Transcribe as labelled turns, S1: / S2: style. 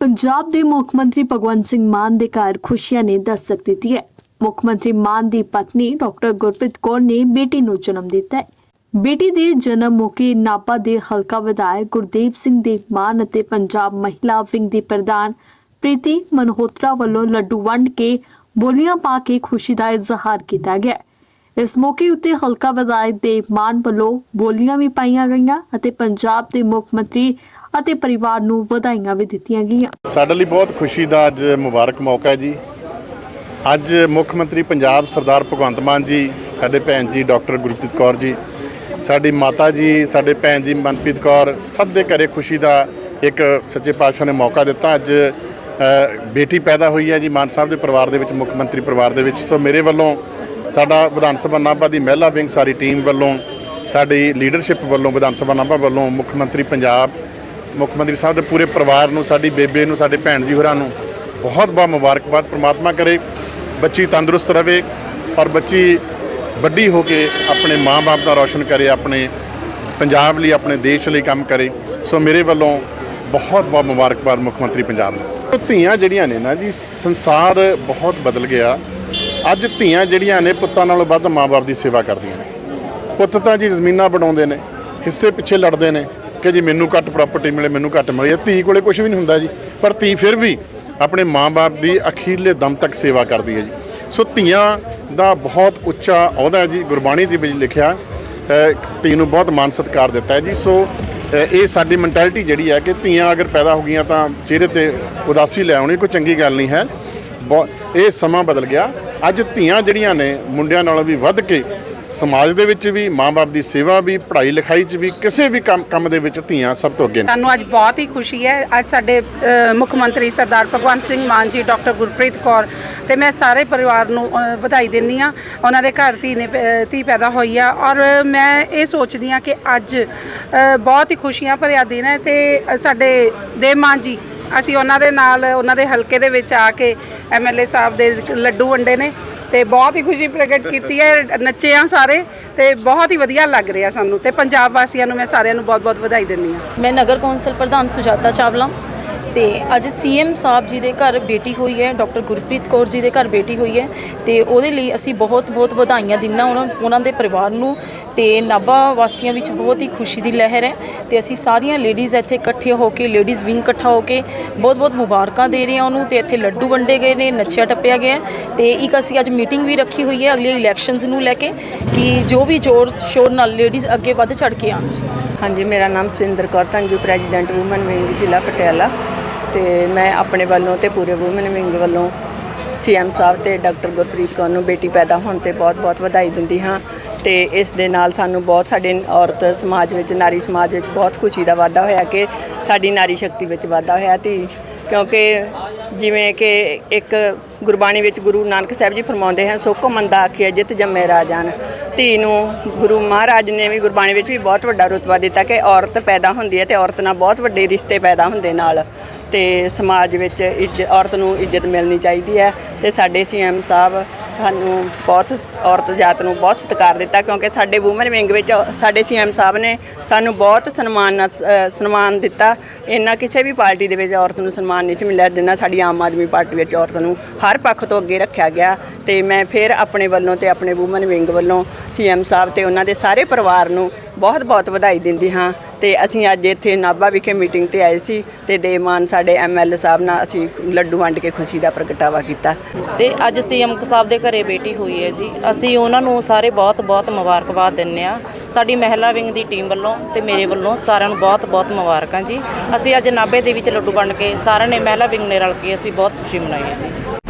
S1: ਪੰਜਾਬ ਦੇ ਮੁੱਖ ਮੰਤਰੀ ਭਗਵੰਤ ਸਿੰਘ ਮਾਨ ਦੇ ਘਰ ਖੁਸ਼ੀਆਂ ਨੇ ਦਸਤਕ ਦਿੱਤੀ ਹੈ। ਮੁੱਖ ਮੰਤਰੀ ਮਾਨ ਦੀ ਪਤਨੀ ਡਾਕਟਰ ਗੁਰਪ੍ਰੀਤ ਕੌਰ ਨੇ ਬੇਟੀ ਨੂੰ ਜਨਮ ਦਿੱਤਾ ਹੈ। ਬੇਟੀ ਦੇ ਜਨਮ ਮੌਕੇ ਨਾਪਾ ਦੇ ਹਲਕਾ ਵਿਧਾਇਕ ਗੁਰਦੀਪ ਸਿੰਘ ਦੇ ਮਾਨ ਅਤੇ ਪੰਜਾਬ ਮਹਿਲਾ ਵਿੰਗ ਦੀ ਪ੍ਰਧਾਨ ਪ੍ਰੀਤੀ ਮਨਹੋਤਰਾ ਵੱਲੋਂ ਲੱਡੂ ਵੰਡ ਕੇ ਬੋਲੀਆਂ ਪਾ ਕੇ ਖੁਸ਼ੀ ਦਾ ਇਜ਼ਹਾਰ ਕੀਤਾ ਗਿਆ ਇਸ ਮੌਕੇ ਉੱਤੇ ਹਲਕਾ ਵਿਧਾਇਕ ਦੇ ਮਾਨ ਵੱਲੋਂ ਬੋਲੀਆਂ ਵੀ ਪਾਈਆਂ ਗਈਆਂ ਅਤੇ ਪੰਜਾਬ ਦੇ ਮੁੱਖ ਮੰਤਰੀ ਅਤੇ ਪਰਿਵਾਰ ਨੂੰ ਵਧਾਈਆਂ ਵੀ ਦਿੱਤੀਆਂ ਗਈਆਂ।
S2: ਸਾਡੇ ਲਈ ਬਹੁਤ ਖੁਸ਼ੀ ਦਾ ਅੱਜ ਮੁਬਾਰਕ ਮੌਕਾ ਹੈ ਜੀ। ਅੱਜ ਮੁੱਖ ਮੰਤਰੀ ਪੰਜਾਬ ਸਰਦਾਰ ਭਗਵੰਤ ਮਾਨ ਜੀ, ਸਾਡੇ ਭੈਣ ਜੀ ਡਾਕਟਰ ਗੁਰਪ੍ਰੀਤ ਕੌਰ ਜੀ, ਸਾਡੀ ਮਾਤਾ ਜੀ, ਸਾਡੇ ਭੈਣ ਜੀ ਮਨਪ੍ਰੀਤ ਕੌਰ, ਸਭ ਦੇ ਘਰੇ ਖੁਸ਼ੀ ਦਾ ਇੱਕ ਸੱਚੇ ਪਾਤਸ਼ਾਹ ਨੇ ਮੌਕਾ ਦਿੱਤਾ। ਅੱਜ ਬੇਟੀ ਪੈਦਾ ਹੋਈ ਹੈ ਜੀ ਮਾਨ ਸਾਹਿਬ ਦੇ ਪਰਿਵਾਰ ਦੇ ਵਿੱਚ, ਮੁੱਖ ਮੰਤਰੀ ਪਰਿਵਾਰ ਦੇ ਵਿੱਚ। ਸੋ ਮੇਰੇ ਵੱਲੋਂ ਸਾਡਾ ਵਿਧਾਨ ਸਭਾ ਨਾਭਾ ਦੀ ਮਹਿਲਾ ਵਿੰਗ, ਸਾਰੀ ਟੀਮ ਵੱਲੋਂ, ਸਾਡੀ ਲੀਡਰਸ਼ਿਪ ਵੱਲੋਂ, ਵਿਧਾਨ ਸਭਾ ਨਾਭਾ ਵੱਲੋਂ ਮੁੱਖ ਮੰਤਰੀ ਪੰਜਾਬ ਮੁੱਖ ਮੰਤਰੀ ਸਾਹਿਬ ਦੇ ਪੂਰੇ ਪਰਿਵਾਰ ਨੂੰ, ਸਾਡੀ ਬੇਬੇ ਨੂੰ, ਸਾਡੇ ਭੈਣ ਜੀ ਹੋਰਾਂ ਨੂੰ ਬਹੁਤ ਬਹੁਤ ਮੁਬਾਰਕਬਾਦ। ਪ੍ਰਮਾਤਮਾ ਕਰੇ, ਬੱਚੀ ਤੰਦਰੁਸਤ ਰਵੇ, ਪਰ ਬੱਚੀ ਵੱਡੀ ਹੋ ਕੇ ਆਪਣੇ ਮਾਂ-ਬਾਪ ਦਾ ਰੌਸ਼ਨ ਕਰੇ, ਆਪਣੇ ਪੰਜਾਬ ਲਈ, ਆਪਣੇ ਦੇਸ਼ ਲਈ ਕੰਮ ਕਰੇ। ਸੋ ਮੇਰੇ ਵੱਲੋਂ ਬਹੁਤ ਬਹੁਤ ਮੁਬਾਰਕਬਾਦ ਮੁੱਖ ਮੰਤਰੀ ਪੰਜਾਬ ਨੂੰ। ਧੀਆਂ ਜਿਹੜੀਆਂ ਨੇ ਨਾ ਜੀ, ਸੰਸਾਰ ਬਹੁਤ ਬਦਲ ਗਿਆ। ਅੱਜ ਧੀਆਂ ਜਿਹੜੀਆਂ ਨੇ, ਪੁੱਤਾਂ ਨਾਲੋਂ ਵੱਧ ਮਾਂ-ਬਾਪ ਦੀ ਸੇਵਾ ਕਰਦੀਆਂ ਨੇ। ਪੁੱਤ ਤਾਂ ਜੀ ਜ਼ਮੀਨਾਂ ਬਣਾਉਂਦੇ ਨੇ, ਹਿੱਸੇ ਪਿੱਛੇ ਲੜਦੇ ਨੇ। ਕਿ ਜੀ ਮੈਨੂੰ ਘੱਟ ਪ੍ਰਾਪਰਟੀ ਮਿਲੇ, ਮੈਨੂੰ ਘੱਟ ਮਿਲੇ। ਧੀ ਕੋਲੇ ਕੁਝ ਵੀ ਨਹੀਂ ਹੁੰਦਾ ਜੀ। ਪਰ ਧੀ ਫਿਰ ਵੀ ਆਪਣੇ ਮਾਂ-ਬਾਪ ਦੀ ਅਖੀਰਲੇ ਦਮ ਤੱਕ ਸੇਵਾ ਕਰਦੀ ਹੈ ਜੀ। ਸੋ ਧੀਆਂ ਦਾ ਬਹੁਤ ਉੱਚਾ ਅਹੁਦਾ ਜੀ। ਗੁਰਬਾਣੀ ਦੇ ਵਿੱਚ ਲਿਖਿਆ ਧੀ ਨੂੰ ਬਹੁਤ ਮਾਨ ਸਤਿਕਾਰ ਦਿੱਤਾ ਹੈ ਜੀ। ਸੋ ਇਹ ਸਾਡੀ ਮੈਂਟੈਲਿਟੀ ਜਿਹੜੀ ਹੈ ਕਿ ਧੀਆਂ ਅਗਰ ਪੈਦਾ ਹੋ ਗਈਆਂ ਤਾਂ ਚਿਹਰੇ ਤੇ ਉਦਾਸੀ ਲੈ ਆਉਣੀ ਕੋਈ ਚੰਗੀ ਗੱਲ ਨਹੀਂ ਹੈ। ਬਹੁਤ ਇਹ ਸਮਾਂ ਬਦਲ ਗਿਆ। ਅੱਜ ਧੀਆਂ ਜਿਹੜੀਆਂ ਨੇ, ਮੁੰਡਿਆਂ ਨਾਲੋਂ ਵੀ ਵੱਧ ਕੇ ਸਮਾਜ ਦੇ ਵਿੱਚ ਵੀ ਮਾਂ-ਬਾਪ ਦੀ ਸੇਵਾ ਵੀ ਪੜ੍ਹਾਈ ਲਿਖਾਈ 'ਚ ਵੀ ਕਿਸੇ ਵੀ ਕੰਮ ਕੰਮ ਦੇ ਵਿੱਚ ਧੀਆਂ ਸਭ ਤੋਂ ਅੱਗੇ ਨੇ।
S3: ਸਾਨੂੰ ਅੱਜ ਬਹੁਤ ਹੀ ਖੁਸ਼ੀ ਹੈ। ਅੱਜ ਸਾਡੇ ਅ, ਮੁੱਖ ਮੰਤਰੀ ਸਰਦਾਰ ਭਗਵੰਤ ਸਿੰਘ ਮਾਨ ਜੀ ਡਾਕਟਰ ਗੁਰਪ੍ਰੀਤ ਕੌਰ ਤੇ ਮੈਂ ਸਾਰੇ ਪਰਿਵਾਰ ਨੂੰ ਅ, ਵਧਾਈ ਦਿੰਦੀ ਆ ਉਹਨਾਂ ਦੇ ਘਰ ਧੀ ਨੇ ਪ- ਧੀ ਪੈਦਾ ਹੋਈ ਆ ਔਰ ਮੈਂ ਇਹ ਸੋਚਦੀ ਆ ਕਿ ਅੱਜ ਅ, ਬਹੁਤ ਹੀ ਖੁਸ਼ੀਆਂ ਭਰਿਆ ਦਿਨ ਹੈ ਤੇ ਅ, ਸਾਡੇ ਦੇਵ ਮਾਨ ਜੀ ਅਸੀਂ ਉਹਨਾਂ ਦੇ ਨਾਲ ਉਹਨਾਂ ਦੇ ਹਲਕੇ ਦੇ ਵਿੱਚ ਆ ਕੇ ਐਮਐਲਏ ਸਾਹਿਬ ਦੇ ਲੱਡੂ ਵੰਡੇ ਨੇ। ਤੇ ਬਹੁਤ ਹੀ ਖੁਸ਼ੀ ਪ੍ਰਗਟ ਕੀਤੀ ਹੈ, ਨੱਚੇ ਆ ਸਾਰੇ ਤੇ ਬਹੁਤ ਹੀ ਵਧੀਆ ਲੱਗ ਰਿਹਾ ਸਾਨੂੰ ਤੇ ਪੰਜਾਬ ਵਾਸੀਆਂ ਨੂੰ ਮੈਂ ਸਾਰਿਆਂ ਨੂੰ ਬਹੁਤ-ਬਹੁਤ ਵਧਾਈ ਦਿੰਦੀ ਹਾਂ।
S4: ਮੈਂ ਨਗਰ ਕੌਂਸਲ ਪ੍ਰਧਾਨ ਸੁਜਾਤਾ ਚਾਵਲਾ। ਤੇ ਅੱਜ ਸੀਐਮ ਸਾਹਿਬ ਜੀ ਦੇ ਘਰ ਬੇਟੀ ਹੋਈ ਹੈ, ਡਾਕਟਰ ਗੁਰਪ੍ਰੀਤ ਕੌਰ ਜੀ ਦੇ ਘਰ ਬੇਟੀ ਹੋਈ ਹੈ ਤੇ ਉਹਦੇ ਲਈ ਅਸੀਂ ਬਹੁਤ ਬਹੁਤ ਵਧਾਈਆਂ ਦਿੰਨਾ ਉਹਨਾਂ ਉਹਨਾਂ ਦੇ ਪਰਿਵਾਰ ਨੂੰ ਤੇ ਨਾਭਾ ਵਾਸੀਆਂ ਵਿੱਚ ਬਹੁਤ ਹੀ ਖੁਸ਼ੀ ਦੀ ਲਹਿਰ ਹੈ ਤੇ ਅਸੀਂ ਸਾਰੀਆਂ ਲੇਡੀਜ਼ ਇੱਥੇ ਇਕੱਠੇ ਹੋ ਕੇ, ਲੇਡੀਜ਼ ਵਿੰਗ ਇਕੱਠਾ ਹੋ ਕੇ ਬਹੁਤ ਬਹੁਤ ਮੁਬਾਰਕਾਂ ਦੇ ਰਹੇ ਹਾਂ ਉਹਨੂੰ ਤੇ ਇੱਥੇ ਲੱਡੂ ਵੰਡੇ ਗਏ ਨੇ, ਨੱਚਿਆ ਟੱਪਿਆ ਗਿਆ ਹੈ ਤੇ ਇੱਕ ਅਸੀਂ ਅੱਜ ਮੀਟਿੰਗ ਵੀ ਰੱਖੀ ਹੋਈ ਹੈ ਅਗਲੇ ਇਲੈਕਸ਼ਨਸ ਨੂੰ ਲੈ ਕੇ ਕਿ ਜੋ ਵੀ ਜ਼ੋਰ, ਸ਼ੋਰ ਨਾਲ ਲੇਡੀਜ਼ ਅੱਗੇ ਵੱਧ ਚੜ ਕੇ ਆਉਣ। ਜੀ
S5: ਹਾਂਜੀ, ਮੇਰਾ ਨਾਮ Surinder Kaur Dhanju president, woman wing ਜ਼ਿਲ੍ਹਾ ਪਟਿਆਲਾ। ਤੇ ਮੈਂ ਆਪਣੇ ਵੱਲੋਂ ਤੇ ਪੂਰੇ ਵੂਮਨ ਵਿੰਗ ਵੱਲੋਂ ਸੀਐਮ ਸਾਹਿਬ ਤੇ ਡਾਕਟਰ ਗੁਰਪ੍ਰੀਤ ਕੌਰ ਨੂੰ ਬੇਟੀ ਪੈਦਾ ਹੋਣ ਤੇ ਬਹੁਤ-ਬਹੁਤ ਵਧਾਈ ਦਿੰਦੀ ਹਾਂ ਤੇ ਇਸ ਦੇ ਨਾਲ ਸਾਨੂੰ ਬਹੁਤ ਸਾਡੇ ਔਰਤ ਸਮਾਜ ਵਿੱਚ, ਨਾਰੀ ਸਮਾਜ ਵਿੱਚ ਬਹੁਤ ਖੁਸ਼ੀ ਦਾ ਵਾਧਾ ਹੋਇਆ ਕਿ ਸਾਡੀ ਨਾਰੀ ਸ਼ਕਤੀ ਵਿੱਚ ਵਾਧਾ ਹੋਇਆ ਤੇ ਕਿਉਂਕਿ ਜਿਵੇਂ ਕਿ ਇੱਕ ਗੁਰਬਾਣੀ ਵਿੱਚ ਗੁਰੂ ਨਾਨਕ ਸਾਹਿਬ ਜੀ ਫਰਮਾਉਂਦੇ ਹਨ ਸੋ ਕੋ ਮੰਦਾ ਆਖਿਆ ਜਿਤ ਜੰਮੇ ਰਾਜਾਨ ਧੀ ਨੂੰ ਗੁਰੂ ਮਹਾਰਾਜ ਨੇ ਵੀ ਗੁਰਬਾਣੀ ਵਿੱਚ ਵੀ ਬਹੁਤ ਵੱਡਾ ਰੁਤਬਾ ਦਿੱਤਾ ਕਿ ਔਰਤ ਪੈਦਾ ਹੁੰਦੀ ਹੈ ਤੇ ਔਰਤ ਨਾਲ ਬਹੁਤ ਵੱਡੇ ਰਿਸ਼ਤੇ ਪੈਦਾ ਹੁੰਦੇ ਨਾਲ ਤੇ ਸਮਾਜ ਵਿੱਚ ਇੱਜ਼ਤ, ਔਰਤ ਨੂੰ ਇੱਜ਼ਤ ਮਿਲਣੀ ਚਾਹੀਦੀ ਹੈ ਤੇ ਸਾਡੇ ਸੀਐਮ ਸਾਹਿਬ ਸਾਨੂੰ ਬਹੁਤ ਔਰਤ ਜਾਤ ਨੂੰ ਬਹੁਤ ਸਤਿਕਾਰ ਦਿੱਤਾ ਕਿਉਂਕਿ ਸਾਡੇ ਵੂਮਨ ਵਿੰਗ ਵਿੱਚ ਸਾਡੇ ਸੀਐਮ ਸਾਹਿਬ ਨੇ ਸਾਨੂੰ ਬਹੁਤ ਸਨਮਾਨ ਨਾਲ, ਅ, ਸਨਮਾਨ ਦਿੱਤਾ। ਇੰਨਾ ਕਿਸੇ ਵੀ ਪਾਰਟੀ ਦੇ ਵਿੱਚ ਔਰਤ ਨੂੰ ਸਨਮਾਨ ਨਹੀਂ ਸੀ ਮਿਲਿਆ ਜਿੰਨਾ ਸਾਡੀ ਆਮ ਆਦਮੀ ਪਾਰਟੀ ਵਿੱਚ ਔਰਤ ਨੂੰ ਹਰ ਪੱਖ ਤੋਂ ਅੱਗੇ ਰੱਖਿਆ ਗਿਆ ਤੇ ਮੈਂ ਫਿਰ ਆਪਣੇ ਵੱਲੋਂ ਤੇ ਆਪਣੇ ਵੂਮਨ ਵਿੰਗ ਵੱਲੋਂ ਸੀਐਮ ਸਾਹਿਬ ਤੇ ਉਹਨਾਂ ਦੇ ਸਾਰੇ ਪਰਿਵਾਰ ਨੂੰ ਬਹੁਤ ਬਹੁਤ ਵਧਾਈ ਦਿੰਦੀ ਹਾਂ। ਤੇ ਅਸੀਂ ਅੱਜ ਇੱਥੇ ਨਾਭਾ ਵਿਖੇ ਮੀਟਿੰਗ ਤੇ ਆਏ ਸੀ ਤੇ ਦੇਮਾਨ ਸਾਡੇ ਐਮਐਲ ਸਾਹਿਬ ਨਾਲ ਅਸੀਂ ਲੱਡੂ ਵੰਡ ਕੇ ਖੁਸ਼ੀ ਦਾ ਪ੍ਰਗਟਾਵਾ ਕੀਤਾ।
S4: ਤੇ ਅੱਜ ਸੀਐਮ ਸਾਹਿਬ ਦੇ ਘਰੇ ਬੇਟੀ ਹੋਈ ਹੈ ਜੀ। ਅਸੀਂ ਉਹਨਾਂ ਨੂੰ ਸਾਰੇ ਬਹੁਤ ਬਹੁਤ ਮੁਬਾਰਕਬਾਦ ਦਿੰਨੇ ਆ ਸਾਡੀ ਮਹਿਲਾ ਵਿੰਗ ਦੀ ਟੀਮ ਵੱਲੋਂ ਤੇ ਮੇਰੇ ਵੱਲੋਂ ਸਾਰਿਆਂ ਨੂੰ ਬਹੁਤ ਬਹੁਤ ਮੁਬਾਰਕਾਂ ਜੀ। ਅਸੀਂ ਅੱਜ ਨਾਭੇ ਦੇ ਵਿੱਚ ਲੱਡੂ ਵੰਡ ਕੇ ਸਾਰਿਆਂ ਨੇ ਮਹਿਲਾ ਵਿੰਗ ਨੇ ਰਲ ਕੇ ਅਸੀਂ ਬਹੁਤ ਖੁਸ਼ੀ ਮਨਾਈ ਹੈ ਜੀ।